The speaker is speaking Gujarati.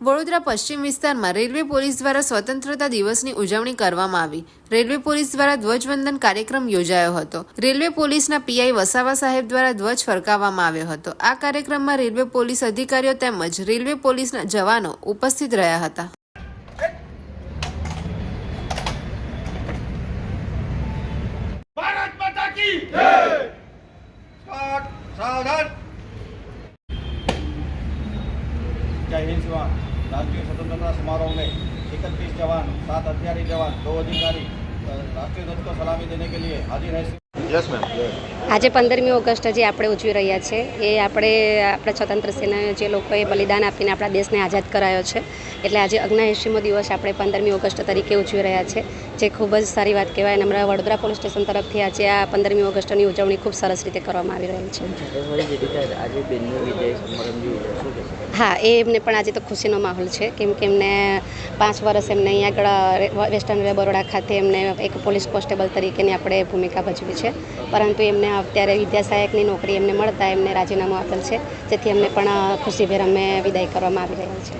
વડોદરા પશ્ચિમ વિસ્તારમાં રેલવે પોલીસ દ્વારા સ્વતંત્રતા દિવસની ઉજવણી કરવામાં આવી. રેલવે પોલીસ દ્વારા ધ્વજવંદન કાર્યક્રમ યોજાયો હતો. રેલવે પોલીસના પીઆઈ વસાવા સાહેબ દ્વારા ધ્વજ ફરકાવવામાં આવ્યો હતો. આ કાર્યક્રમમાં રેલવે પોલીસ અધિકારીઓ તેમજ રેલવે પોલીસના જવાનો ઉપસ્થિત રહ્યા હતા. जय हिंद जवान राष्ट्रीय स्वतंत्रता समारोह में इकतीस जवान सात हथियारी जवान આજે પંદરમી ઓગસ્ટ જે આપણે ઉજવી રહ્યા છે એ આપણે આપણા સ્વતંત્ર સેના જે લોકોએ બલિદાન આપીને આપણા દેશને આઝાદ કરાયો છે એટલે આજે અગ્નાએંશીમો દિવસ આપણે પંદરમી ઓગસ્ટ તરીકે ઉજવી રહ્યા છે જે ખૂબ જ સારી વાત કહેવાય. અને અમારા વડોદરા પોલીસ સ્ટેશન તરફથી આજે આ પંદરમી ઓગસ્ટની ઉજવણી ખૂબ સરસ રીતે કરવામાં આવી રહેલ છે. હા એ એમને પણ આજે તો ખુશીનો માહોલ છે કેમકે એમને પાંચ વર્ષ એમને અહીંયા આગળ વેસ્ટર્ન બરોડા ખાતે એમને એક પોલીસ કોન્સ્ટેબલ તરીકેની આપણે ભૂમિકા ભજવી છે. પરંતુ એમને અત્યારે વિદ્યાસહાયકની નોકરી એમને મળતા એમને રાજીનામું આપેલ છે. જેથી એમને પણ ખુશીભેર અમે વિદાય કરવામાં આવી રહ્યા છે